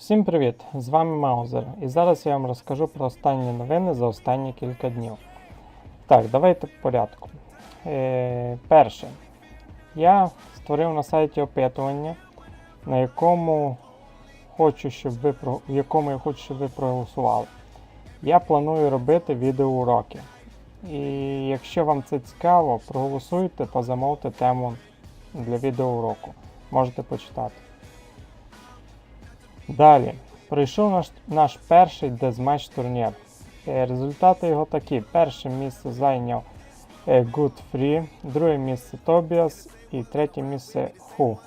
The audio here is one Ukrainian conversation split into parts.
Всім привіт! З вами Маузер, і зараз я вам розкажу про останні новини за останні кілька днів. Так, давайте по порядку. Е, перше, я створив на сайті опитування, на якому хочу, щоб ви в якому я хочу, щоб ви проголосували. Я планую робити відеоуроки. І якщо вам це цікаво, проголосуйте та замовте тему для відеоуроку. Можете почитати. Далі. Пройшов наш, наш перший дезматч турнір. Е, Результати його такі. Перше місце зайняв е, Good Free, друге місце Тобіас і третє місце Ху.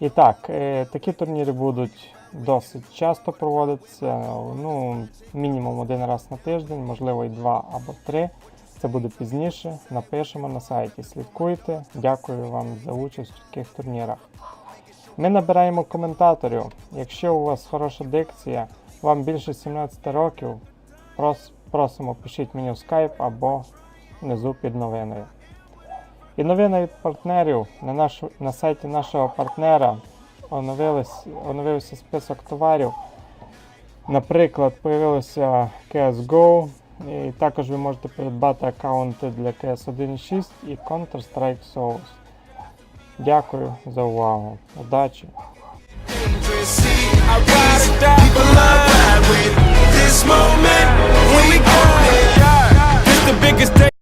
І так, е, такі турніри будуть досить часто проводитися. Ну, мінімум один раз на тиждень, можливо і два або три. Це буде пізніше. Напишемо на сайті. Слідкуйте. Дякую вам за участь у таких турнірах. Ми набираємо коментаторів. Якщо у вас хороша дикція, вам більше 17 років, прос, просимо пишіть мені в Skype або внизу під новиною. І новина від партнерів на, нашу, на сайті нашого партнера оновився список товарів. Наприклад, появилося CSGO, і також ви можете придбати аккаунти для CS 1.6 і Counter-Strike Source. Дякую за увагу. Удачі!